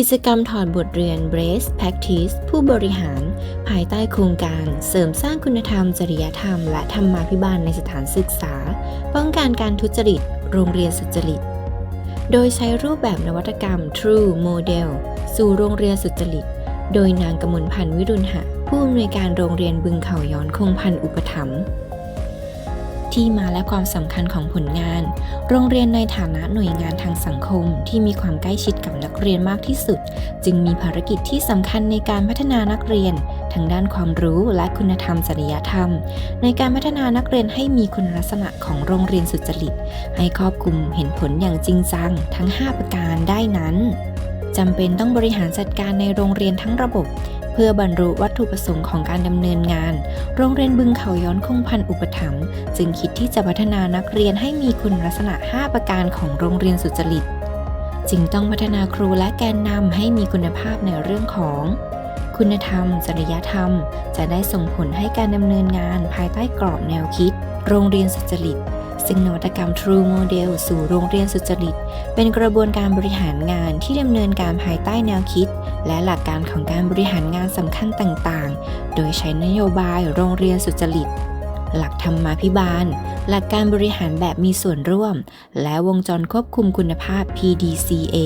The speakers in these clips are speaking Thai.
กิจกรรมถอดบทเรียน Brace Practice ผู้บริหาร ภายใต้โครงการเสริมสร้างคุณธรรม จริยธรรม และธรรมาภิบาลในสถานศึกษา ป้องกันการทุจริต โรงเรียนสุจริต โดยใช้รูปแบบนวัตกรรม True Model สู่โรงเรียนสุจริต โดยนางกมลพันธ์วิรุณหะ ผู้อำนวยการโรงเรียนบึงเขาย้อนคงพันธ์อุปถัมภ์ ที่มาและความสำคัญของผลงาน โรงเรียนในฐานะหน่วยงานทางสังคมที่มีความใกล้ชิดกับนักเรียนมากที่สุด จึงมีภารกิจที่สำคัญในการพัฒนานักเรียนทางด้านความรู้และคุณธรรมจริยธรรม ในการพัฒนานักเรียนให้มีคุณลักษณะของโรงเรียนสุจริต ให้ครอบคลุมเห็นผลอย่างจริงจัง ทั้ง 5 ประการได้นั้นจำเป็นต้องบริหารจัดการในโรงเรียนทั้งระบบ เพื่อบรรลุวัตถุประสงค์ของการดำเนินงาน โรงเรียนบึงเขาย้อนคงพันอุปถัมภ์จึงคิดที่จะพัฒนานักเรียนให้มีคุณลักษณะ 5 ประการของโรงเรียนสุจริต จึงต้องพัฒนาครูและแกนนำให้มีคุณภาพในเรื่องของ คุณธรรม จริยธรรม จะได้ส่งผลให้การดำเนินงานภายใต้กรอบแนวคิด โรงเรียนสุจริต ซึ่งนวัตกรรม True Model สู่โรงเรียนสุจริต เป็นกระบวนการบริหารงานที่ดำเนินการภายใต้แนวคิด และหลักการของการบริหารงานสำคัญต่างๆ โดยใช้นโยบายโรงเรียนสุจริต หลักธรรมาภิบาล หลักการบริหารแบบมีส่วนร่วม และวงจรควบคุมคุณภาพ PDCA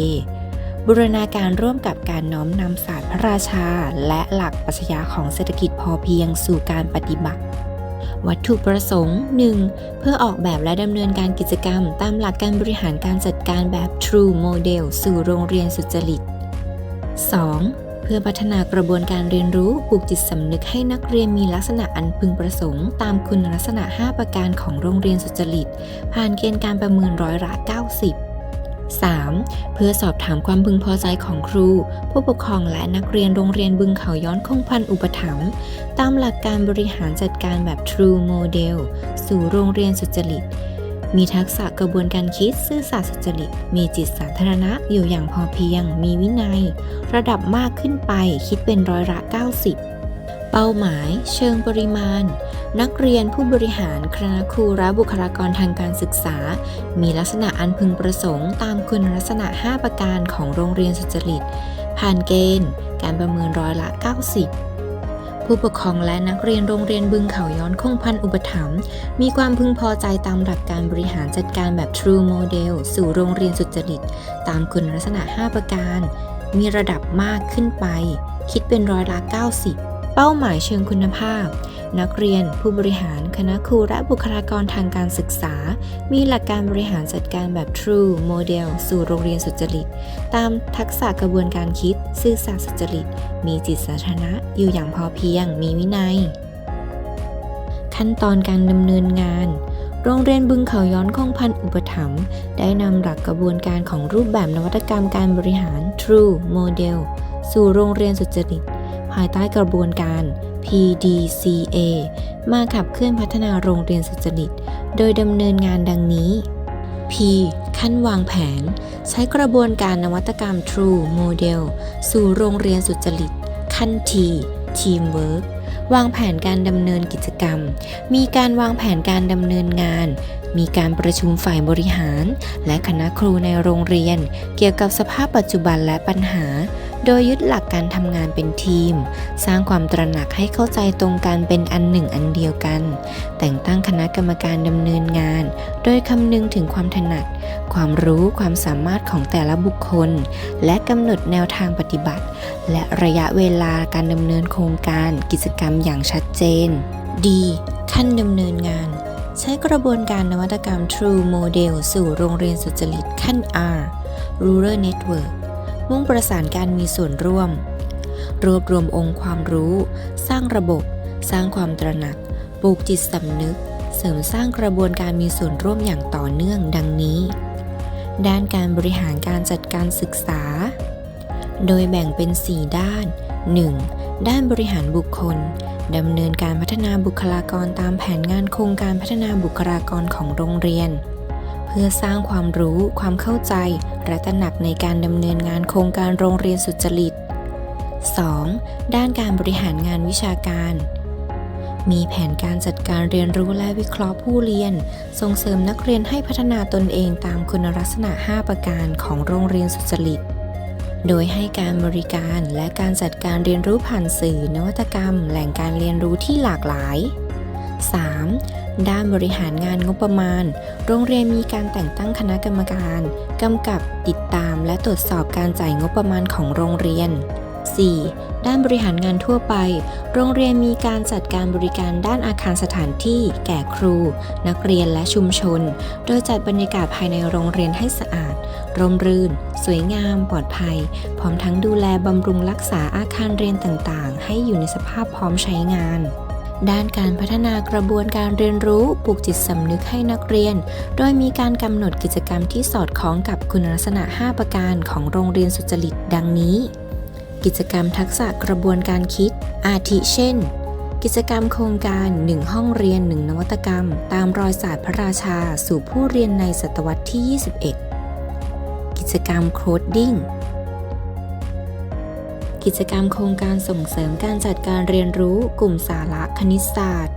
บูรณาการร่วมกับการน้อมนำศาสตร์พระราชา และหลักปรัชญาของเศรษฐกิจพอเพียงสู่การปฏิบัติ วัตถุประสงค์ 1. เพื่อออกแบบและดำเนินการกิจกรรม ตามหลักการบริหารการจัดการแบบ True Model สู่โรงเรียนสุจริต 2. เพื่อพัฒนากระบวนการเรียนรู้ปลูกจิตสำนึกให้นักเรียนมีลักษณะอันพึงประสงค์ ตามคุณลักษณะ 5 ประการของโรงเรียนสุจริต ผ่านเกณฑ์การประเมินร้อยละ90 3. เพื่อสอบถามความพึงพอใจของครู ผู้ปกครองและนักเรียนโรงเรียนบึงเขาย้อนคงพันอุปถัมภ์ตามหลักการบริหารจัดการแบบ True Model สู่โรงเรียนสุจริต มีทักษะกระบวนการคิดซื่อสัตย์สุจริต มีจิตสาธารณะอยู่อย่างพอเพียง มีวินัย ระดับมากขึ้นไปคิดเป็นร้อยละ 90 เป้าหมาย เชิงปริมาณ นักเรียนผู้บริหารคณะครูและบุคลากรทางการศึกษา มีลักษณะอันพึงประสงค์ตามคุณลักษณะ 5 ประการของโรงเรียนสุจริต ผ่านเกณฑ์ การประเมินร้อยละ 90ผู้ปกครองและนักเรียนโรงเรียนบึงเขาย้อนคงพันอุปถัมภ์มีความพึงพอใจตามหลักการบริหารจัดการแบบ True Model สู่โรงเรียนสุจริต ตามคุณลักษณะ 5 ประการ มีระดับมากขึ้นไป คิดเป็นร้อยละ 90 เป้าหมายเชิงคุณภาพ นักเรียน ผู้บริหาร คณะครูและบุคลากรทางการศึกษา มีหลักการบริหารจัดการแบบ True Model สู่โรงเรียนสุจริต ตามทักษะกระบวนการคิด ซื่อสัตย์สุจริต มีจิตสาธารณะ อยู่อย่างพอเพียง มีวินัย ขั้นตอนการดำเนินงานโรงเรียนบึงเขาย้อนคงพันอุปถัมภ์ได้นำหลักกระบวนการของรูปแบบนวัตกรรมการบริหาร True Model สู่โรงเรียนสุจริต ภายใต้กระบวนการ PDCA มาขับเคลื่อนพัฒนาโรงเรียนสุจริต โดยดำเนินงานดังนี้ P ขั้นวางแผน ใช้กระบวนการนวัตกรรม True Model สู่โรงเรียนสุจริต ขั้น T Teamwork วางแผนการดำเนินกิจกรรม มีการวางแผนการดำเนินงาน มีการประชุมฝ่ายบริหาร และคณะครูในโรงเรียน เกี่ยวกับสภาพปัจจุบันและปัญหา โดยยึดหลักการทำงานเป็นทีม สร้างความตระหนักให้เข้าใจตรงกันเป็นอันหนึ่งอันเดียวกัน แต่งตั้งคณะกรรมการดำเนินงาน โดยคำนึงถึงความถนัด ความรู้ความสามารถของแต่ละบุคคล และกำหนดแนวทางปฏิบัติ และระยะเวลาการดำเนินโครงการกิจกรรมอย่างชัดเจน D ขั้นดำเนินงาน ใช้กระบวนการนวัตกรรม True Model สู่โรงเรียนสุจริตขั้น R Rural Network มุ่งประสานการมีส่วนร่วม รวบรวมองค์ความรู้ สร้างระบบ สร้างความตระหนัก ปลูกจิตสำนึก เสริมสร้างกระบวนการมีส่วนร่วมอย่างต่อเนื่องดังนี้ ด้านการบริหารการจัดการศึกษา โดยแบ่งเป็น 4 ด้าน 1. ด้านบริหารบุคคล ดำเนินการพัฒนาบุคลากรตามแผนงานโครงการพัฒนาบุคลากรของโรงเรียน เพื่อสร้างความรู้ ความเข้าใจ และตระหนักในการดำเนินงานโครงการโรงเรียนสุจริต 2. ด้านการบริหารงานวิชาการ มีแผนการจัดการเรียนรู้และวิเคราะห์ผู้เรียน ส่งเสริมนักเรียนให้พัฒนาตนเองตามคุณลักษณะ 5 ประการของโรงเรียนสุจริต โดยให้การบริการและการจัดการเรียนรู้ผ่านสื่อนวัตกรรม แหล่งการเรียนรู้ที่หลากหลาย 3. ด้านบริหารงานงบประมาณ โรงเรียนมีการแต่งตั้งคณะกรรมการ กำกับติดตามและตรวจสอบการจ่ายงบประมาณของโรงเรียน 4. ด้านบริหารงานทั่วไป โรงเรียนมีการจัดการบริการด้านอาคารสถานที่ แก่ครู นักเรียนและชุมชน โดยจัดบรรยากาศภายในโรงเรียนให้สะอาด ร่มรื่น วยงามปลอดภัย พร้อมทั้งดูแลบำรุงรักษาอาคารเรียนต่างๆ ให้อยู่ในสภาพพร้อมใช้งาน ด้านการพัฒนากระบวนการเรียนรู้ปลูกจิตสำนึกให้นักเรียน โดยมีการกำหนดกิจกรรมที่สอดคล้องกับคุณลักษณะ 5 ประการของโรงเรียนสุจริตดังนี้ กิจกรรมทักษะกระบวนการคิด อาทิเช่นกิจกรรมโครงการ 1 ห้องเรียน 1 นวัตกรรม ตามรอยศาสตร์พระราชา สู่ผู้เรียนในศตวรรษที่ 21กิ จกรรมโคดดิ้ง กิจกรรมโครงการส่งเสริมการจัดการเรียนรู้กลุ่มสาระคณิตศาสตร์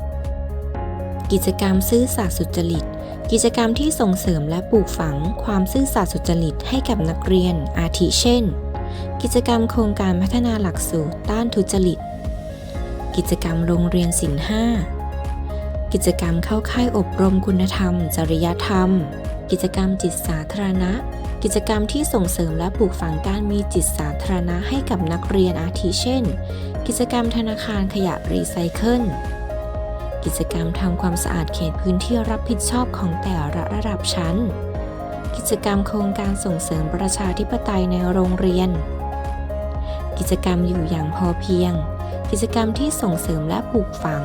กิจกรรมซื่อสัตย์สุจริต กิจกรรมที่ส่งเสริมและปลูกฝังความซื่อสัตย์สุจริตให้กับนักเรียน อาทิเช่น กิจกรรมโครงการพัฒนาหลักสูตรต้านทุจริต กิจกรรมโรงเรียนศิลป์ห้ากิจกรรมเข้าค่ายอบรมคุณธรรม จริยธรรม กิจกรรมจิตสาธารณะ กิจกรรมที่ส่งเสริมและปลูกฝังการมีจิตสาธารณะให้กับนักเรียนอาทิเช่น กิจกรรมธนาคารขยะรีไซเคิล กิจกรรมทำความสะอาดเขตพื้นที่รับผิดชอบของแต่ละระดับชั้น กิจกรรมโครงการส่งเสริมประชาธิปไตยในโรงเรียน กิจกรรมอยู่อย่างพอเพียง กิจกรรมที่ส่งเสริมและปลูกฝัง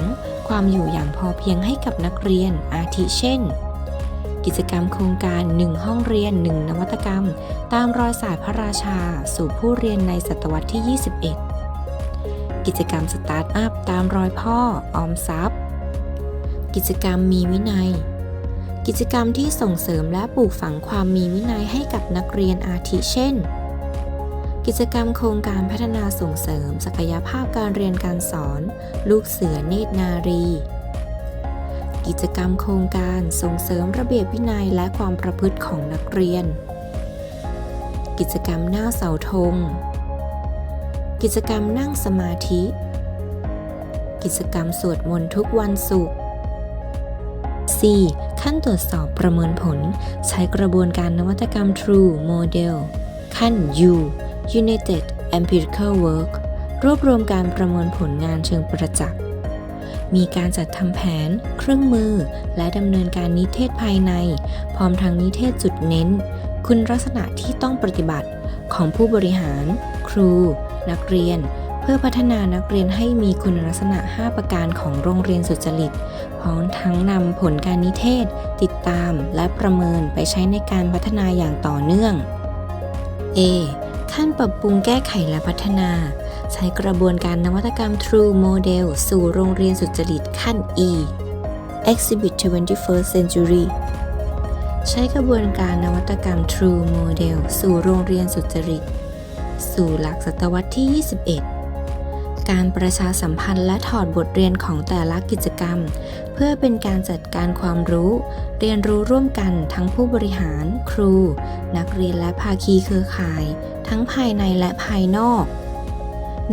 ความอยู่อย่างพอเพียงให้กับนักเรียนอาทิเช่น กิจกรรมโครงการ 1 ห้องเรียน 1 นวัตกรรม ตามรอยศาสตร์พระราชา สู่ผู้เรียนในศตวรรษที่ 21 กิจกรรมสตาร์ทอัพตามรอยพ่อ ออมทรัพย์ กิจกรรมมีวินัย กิจกรรมที่ส่งเสริมและปลูกฝังความมีวินัยให้กับนักเรียนอาทิเช่น กิจกรรมโครงการพัฒนาส่งเสริม ศักยภาพการเรียนการสอน ลูกเสือเนตรนารี กิจกรรมโครงการส่งเสริมระเบียบวินัยและความประพฤติของนักเรียน กิจกรรมหน้าเสาธง กิจกรรมนั่งสมาธิ กิจกรรมสวดมนต์ทุกวันศุกร์ 4. ขั้นตรวจสอบประเมินผล ใช้กระบวนการนวัตกรรม True Model ขั้น U United Empirical Work รวบรวมการประเมินผลงานเชิงประจักษ์ มีการจัดทำแผน เครื่องมือ และดำเนินการนิเทศภายใน พร้อมทั้งนิเทศจุดเน้น คุณลักษณะที่ต้องปฏิบัติของผู้บริหาร ครู นักเรียน เพื่อพัฒนานักเรียนให้มีคุณลักษณะ 5 ประการของโรงเรียนสุจริต พร้อมทั้งนำผลการนิเทศ ติดตามและประเมินไปใช้ในการพัฒนาอย่างต่อเนื่อง A ขั้นปรับปรุงแก้ไขและพัฒนา ใช้กระบวนการนวัตกรรม True Model สู่โรงเรียนสุจริตขั้น E Exhibit 21st Century ใช้กระบวนการนวัตกรรม True Model สู่โรงเรียนสุจริต สู่หลักศตวรรษที่ 21 การประชาสัมพันธ์และถอดบทเรียนของแต่ละกิจกรรม เพื่อเป็นการจัดการความรู้ เรียนรู้ร่วมกันทั้งผู้บริหาร ครู นักเรียนและภาคีเครือข่าย ทั้งภายในและภายนอก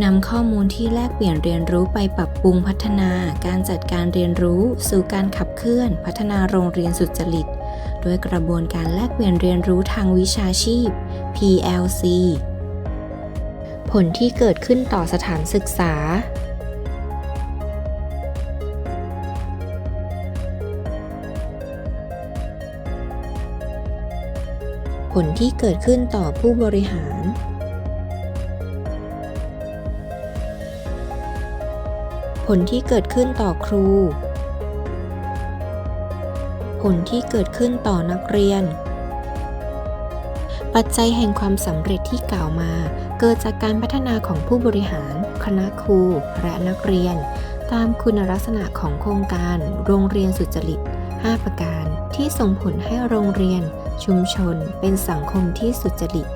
นำข้อมูลที่แลกเปลี่ยนเรียนรู้ไปปรับปรุงพัฒนาการจัดการเรียนรู้ สู่การขับเคลื่อน พัฒนาโรงเรียนสุจริต ด้วยกระบวนการแลกเปลี่ยนเรียนรู้ทางวิชาชีพ PLC ผลที่เกิดขึ้นต่อสถานศึกษา ผลที่เกิดขึ้นต่อผู้บริหาร ผลที่เกิดขึ้นต่อครู ผลที่เกิดขึ้นต่อนักเรียน ปัจจัยแห่งความสำเร็จที่กล่าวมา เกิดจากการพัฒนาของผู้บริหาร คณะครู และนักเรียน ตามคุณลักษณะของโครงการ โรงเรียนสุจริต 5 ประการที่ส่งผลให้โรงเรียน ชุมชน เป็นสังคมที่สุจริต